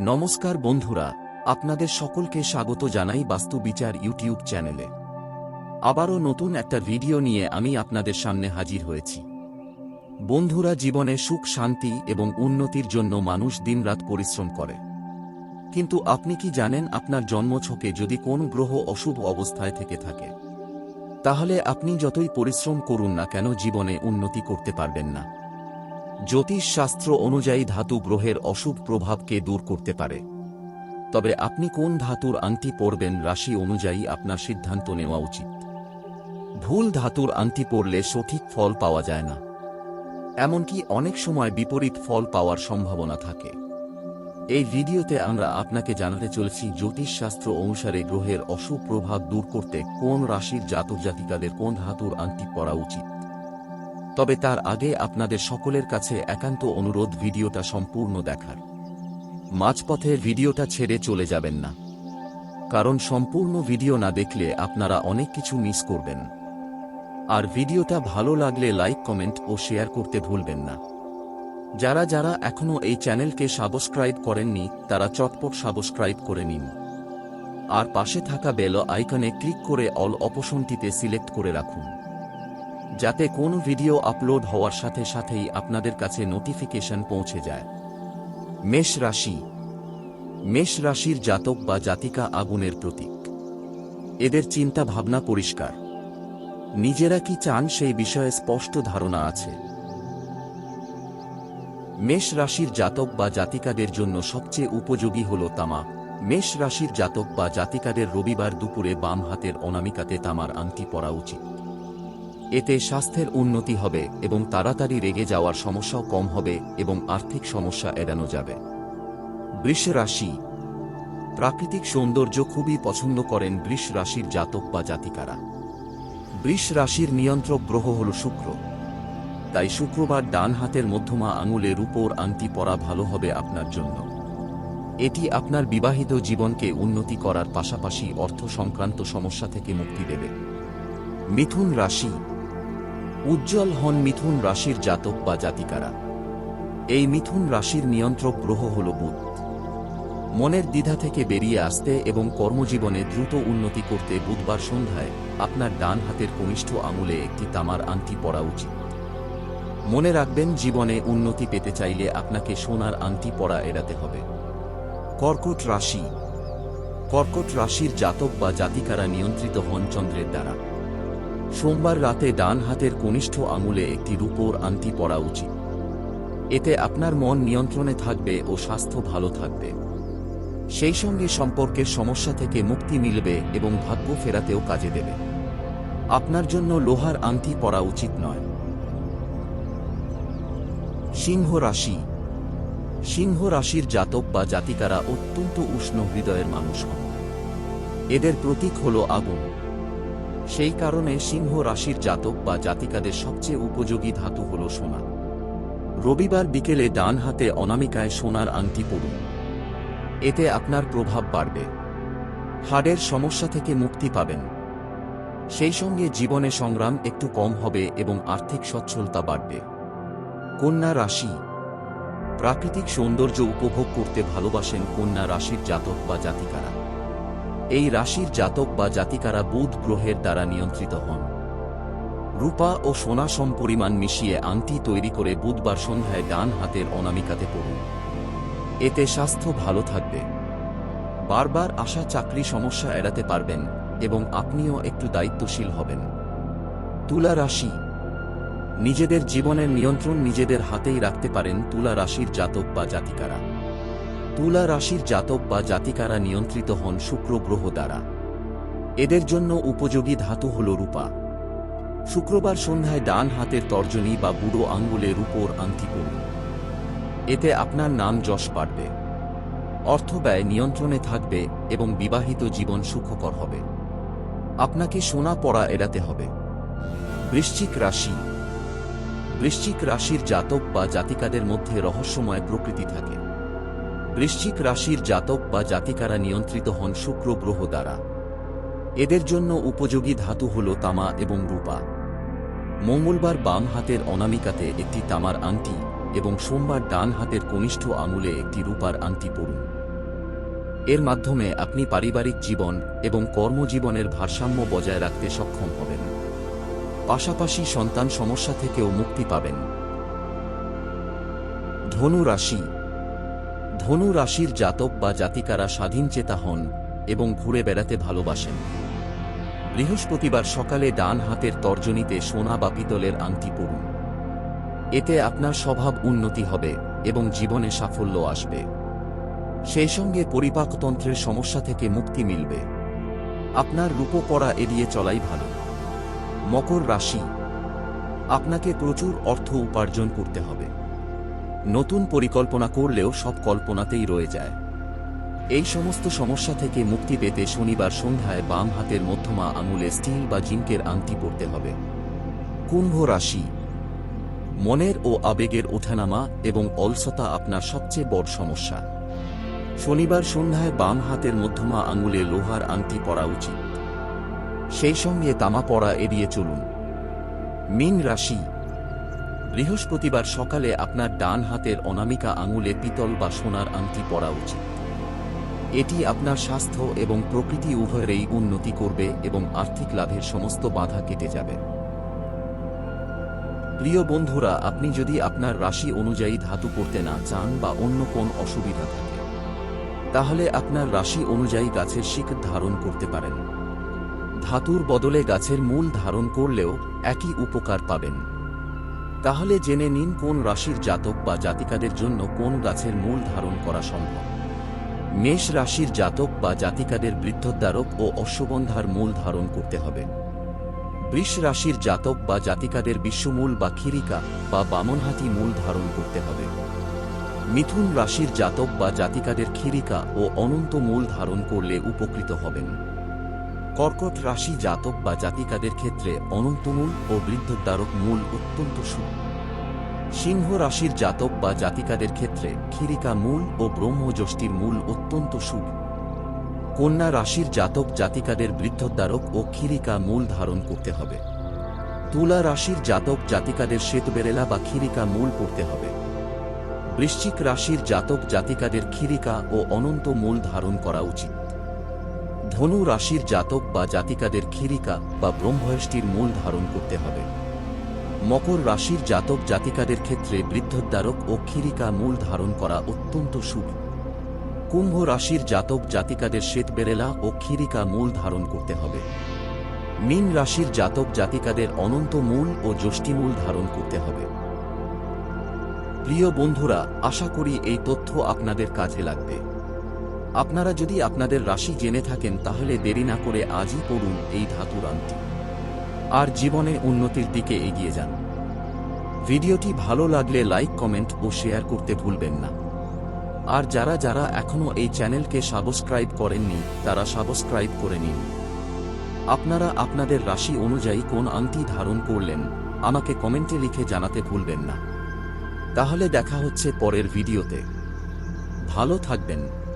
নমস্কার বন্ধুরা, আপনাদের সকলকে স্বাগত জানাই বাস্তু বিচার ইউটিউব চ্যানেলে। আবারও নতুন একটা ভিডিও নিয়ে আমি আপনাদের সামনে হাজির হয়েছি। বন্ধুরা জীবনে সুখ, শান্তি এবং উন্নতির জন্য মানুষ দিনরাত পরিশ্রম করে। কিন্তু আপনি কি জানেন আপনার জন্মছকে যদি কোন গ্রহ অশুভ অবস্থায় থেকে থাকে? তাহলে আপনি যতই পরিশ্রম করুন না কেন জীবনে উন্নতি করতে পারবেন না। জ্যোতিষ শাস্ত্র অনুযায়ী ধাতু গ্রহের অশুভ প্রভাবকে দূর করতে পারে। তবে আপনি কোন ধাতুর আংটি পরবেন রাশি অনুযায়ী আপনার সিদ্ধান্ত নেওয়া উচিত। ভুল ধাতুর আংটি পরলে সঠিক ফল পাওয়া যায় না। এমনকি অনেক সময় বিপরীত ফল পাওয়ার সম্ভাবনা থাকে। এই ভিডিওতে আমরা আপনাকে জানাতে চলেছি জ্যোতিষশাস্ত্র অনুসারে গ্রহের অশুভ প্রভাব দূর করতে কোন রাশির জাতক জাতিকাদের কোন ধাতুর আংটি পরা উচিত। তবে তার আগে আপনাদের সকলের কাছে একান্ত অনুরোধ ভিডিওটা সম্পূর্ণ দেখার। মাঝপথে ভিডিওটা ছেড়ে চলে যাবেন না। কারণ সম্পূর্ণ ভিডিও না দেখলে আপনারা অনেক কিছু মিস করবেন। আর ভিডিওটা ভালো লাগলে লাইক, কমেন্ট ও শেয়ার করতে ভুলবেন না। যারা যারা এখনও এই চ্যানেলকে সাবস্ক্রাইব করেননি, তারা চটপট সাবস্ক্রাইব করে নিন। আর পাশে থাকা বেল আইকনে ক্লিক করে অল অপশনটিতে সিলেক্ট করে রাখুন। যাতে কোনো ভিডিও আপলোড হওয়ার সাথে সাথেই আপনাদের কাছে নোটিফিকেশন পৌঁছে যায়। মেষ রাশি। মেষ রাশির জাতক বা জাতিকা আগুনের প্রতীক। এদের চিন্তা ভাবনা পরিষ্কার। নিজেরা কি চান সেই বিষয়ে স্পষ্ট ধারণা আছে। মেষ রাশির জাতক বা জাতিকাদের জন্য সবচেয়ে উপযোগী হল তামা। মেষ রাশির জাতক বা জাতিকাদের রবিবার দুপুরে বাম হাতের অনামিকাতে তামার আংটি পরা উচিত। এতে স্বাস্থ্যের উন্নতি হবে এবং তাড়াতাড়ি রেগে যাওয়ার সমস্যাও কম হবে এবং আর্থিক সমস্যা এড়ানো যাবে। বৃষ রাশি প্রাকৃতিক সৌন্দর্য খুবই পছন্দ করেন বৃষ রাশির জাতক বা জাতিকারা। বৃষ রাশির নিয়ন্ত্রক গ্রহ হল শুক্র। তাই শুক্রবার ডান হাতের মধ্যমা আঙুলের উপর আংটি পরা ভালো হবে আপনার জন্য। এটি আপনার বিবাহিত জীবনকে উন্নতি করার পাশাপাশি অর্থ সংক্রান্ত সমস্যা থেকে মুক্তি দেবে। মিথুন রাশি। উজ্জ্বল হন মিথুন রাশির জাতক বা জাতিকারা। এই মিথুন রাশির নিয়ন্ত্রক গ্রহ হল বুধ। মনের দ্বিধা থেকে বেরিয়ে আসতে এবং কর্মজীবনে দ্রুত উন্নতি করতে বুধবার সন্ধ্যায় আপনার ডান হাতের কনিষ্ঠ আঙুলে একটি তামার আংটি পরা উচিত। মনে রাখবেন, জীবনে উন্নতি পেতে চাইলে আপনাকে সোনার আংটি পরা এড়াতে হবে। কর্কট রাশি। কর্কট রাশির জাতক বা জাতিকারা নিয়ন্ত্রিত হন চন্দ্রের দ্বারা। সোমবার রাতে ডান হাতের কনিষ্ঠ আঙুলে একটি রূপোর আংটি পরা উচিত। এতে আপনার মন নিয়ন্ত্রণে থাকবে ও স্বাস্থ্য ভালো থাকবে। সেই সঙ্গে সম্পর্কের সমস্যা থেকে মুক্তি মিলবে এবং ভাগ্য ফেরাতেও কাজে দেবে। আপনার জন্য লোহার আংটি পরা উচিত নয়। সিংহ রাশি। সিংহ রাশির জাতক বা জাতিকারা অত্যন্ত উষ্ণ হৃদয়ের মানুষ হন। এদের প্রতীক হল আগুন। সেই কারণে সিংহ রাশির জাতক বা জাতিকাদের সবচেয়ে উপযোগী ধাতু হল সোনা। রবিবার বিকেলে ডান হাতে অনামিকায় সোনার আংটি পড়ুন এতে আপনার প্রভাব বাড়বে। হাড়ের সমস্যা থেকে মুক্তি পাবেন। সেই সঙ্গে জীবনে সংগ্রাম একটু কম হবে এবং আর্থিক সচ্ছলতা বাড়বে। কন্যা রাশি। প্রাকৃতিক সৌন্দর্য উপভোগ করতে ভালোবাসেন কন্যা রাশির জাতক বা জাতিকারা। এই রাশির জাতক বা জাতিকারা বুধ গ্রহের দ্বারা নিয়ন্ত্রিত হন। রূপা ও সোনা সম পরিমাণ মিশিয়ে আংটি তৈরি করে বুধবার সন্ধ্যায় ডান হাতের অনামিকাতে পড়ুন। এতে স্বাস্থ্য ভালো থাকবে। বারবার আসা চাকরি সমস্যা এড়াতে পারবেন এবং আপনিও একটু দায়িত্বশীল হবেন। তুলা রাশি। নিজেদের জীবনের নিয়ন্ত্রণ নিজেদের হাতেই রাখতে পারেন তুলা রাশির জাতক বা জাতিকারা। তুলা রাশির জাতক বা জাতিকারা নিয়ন্ত্রিত হন শুক্র গ্রহ দ্বারা। এদের জন্য উপযোগী ধাতু হল রূপা। শুক্রবার সন্ধ্যায় ডান হাতের তর্জনী বা বুড়ো আঙ্গুলে রূপোর আংটি পড়ুন এতে আপনার নাম যশ বাড়বে। অর্থ ব্যয় নিয়ন্ত্রণে থাকবে এবং বিবাহিত জীবন সুখকর হবে। আপনাকে সোনা পড়া এড়াতে হবে। বৃশ্চিক রাশি। বৃশ্চিক রাশির জাতক বা জাতিকাদের মধ্যে রহস্যময় প্রকৃতি থাকে। বৃশ্চিক রাশির জাতক বা জাতিকারা নিয়ন্ত্রিত হন শুক্র গ্রহ দ্বারা। এদের জন্য উপযোগী ধাতু হল তামা এবং রূপা। মঙ্গলবার বাম হাতের অনামিকাতে একটি তামার আংটি এবং সোমবার ডান হাতের কনিষ্ঠ আঙুলে একটি রূপার আংটি পড়ুন। এর মাধ্যমে আপনি পারিবারিক জীবন এবং কর্মজীবনের ভারসাম্য বজায় রাখতে সক্ষম হবেন। পাশাপাশি সন্তান সমস্যা থেকেও মুক্তি পাবেন। ধনু রাশি ধনু রাশির জাতক বা জাতিকারা স্বাধীন চেতা হন এবং ঘুরে বেড়াতে ভালোবাসেন। বৃহস্পতিবার সকালে ডান হাতের তর্জনীতে সোনা বা পিতলের আংটি পড়ুন এতে আপনার স্বভাব উন্নতি হবে এবং জীবনে সাফল্য আসবে। সেই সঙ্গে পরিপাকতন্ত্রের সমস্যা থেকে মুক্তি মিলবে। আপনার রূপপড়া এড়িয়ে চলাই ভালো। মকর রাশি। আপনাকে প্রচুর অর্থ উপার্জন করতে হবে। নতুন পরিকল্পনা করলেও সব কল্পনাতেই রয়ে যায়। এই সমস্ত সমস্যা থেকে মুক্তি পেতে শনিবার সন্ধ্যায় বাম হাতের মধ্যমা আঙুলে স্টিল বা জিঙ্কের আংটি পরতে হবে। কুম্ভ রাশি। মনের ও আবেগের ওঠানামা এবং অলসতা আপনার সবচেয়ে বড় সমস্যা। শনিবার সন্ধ্যায় বাম হাতের মধ্যমা আঙুলে লোহার আংটি পরা উচিত। সেই সঙ্গে তামা পরা এড়িয়ে চলুন। মিন রাশি। বৃহস্পতিবার সকালে আপনার ডান হাতের অনামিকা আঙুলে পিতল বা সোনার আংটি পরা উচিত। এটি আপনার স্বাস্থ্য এবং প্রকৃতি উভয়েরই উন্নতি করবে এবং আর্থিক লাভের সমস্ত বাধা কেটে যাবে। প্রিয় বন্ধুরা, আপনি যদি আপনার রাশি অনুযায়ী ধাতু করতে না চান বা অন্য কোন অসুবিধা থাকে, তাহলে আপনার রাশি অনুযায়ী গাছের শিক ধারণ করতে পারেন। ধাতুর বদলে গাছের মূল ধারণ করলেও একই উপকার পাবেন। তাহলে জেনে নিন কোন রাশির জাতক বা জাতিকাদের জন্য কোন গাছের মূল ধারণ করা সম্ভব। মেষ রাশির জাতক বা জাতিকাদের বৃদ্ধদ্বারক ও অশ্ববন্ধার মূল ধারণ করতে হবে। বৃষ রাশির জাতক বা জাতিকাদের বিশ্বমূল বা খিরিকা বা বামনহাতি মূল ধারণ করতে হবে। মিথুন রাশির জাতক বা জাতিকাদের খিরিকা ও অনন্ত মূল ধারণ করলে উপকৃত হবেন। কর্কট রাশি জাতক বা জাতিকাদের ক্ষেত্রে অনন্তমূল ও বৃদ্ধদ্বারক মূল অত্যন্ত শুভ। সিংহ রাশির জাতক বা জাতিকাদের ক্ষেত্রে খিরিকা মূল ও ব্রহ্মযষ্টির মূল অত্যন্ত শুভ। কন্যা রাশির জাতক জাতিকাদের বৃদ্ধদ্বারক ও খিরিকা মূল ধারণ করতে হবে। তুলা রাশির জাতক জাতিকাদের শ্বেতবেরেলা বা খিরিকা মূল করতে হবে। বৃশ্চিক রাশির জাতক জাতিকাদের খিরিকা ও অনন্ত মূল ধারণ করা উচিত। ধনু রাশির জাতক বা জাতিকাদের খিরিকা বা ব্রহ্ময়ষ্টির মূল ধারণ করতে হবে। মকর রাশির জাতক জাতিকাদের ক্ষেত্রে বৃদ্ধদ্বারক ও খিরিকা মূল ধারণ করা অত্যন্ত শুভ। কুম্ভ রাশির জাতক জাতিকাদের শ্বেতবেরেলা ও খিরিকা মূল ধারণ করতে হবে। মীন রাশির জাতক জাতিকাদের অনন্ত মূল ও যষ্টিমূল ধারণ করতে হবে। প্রিয় বন্ধুরা, আশা করি এই তথ্য আপনাদের কাজে লাগবে। আপনারা যদি আপনাদের রাশি জেনে থাকেন, তাহলে দেরি না করে আজই পড়ুন এই ধাতুর আংটি। আর জীবনে উন্নতির দিকে এগিয়ে যান। ভিডিওটি ভালো লাগলে লাইক, কমেন্ট ও শেয়ার করতে ভুলবেন না। আর যারা যারা এখনও এই চ্যানেলকে সাবস্ক্রাইব করেননি, তারা সাবস্ক্রাইব করে নিন। আপনারা আপনাদের রাশি অনুযায়ী কোন আংটি ধারণ করলেন, আমাকে কমেন্টে লিখে জানাতে ভুলবেন না। তাহলে দেখা হচ্ছে পরের ভিডিওতে। ভালো থাকবেন।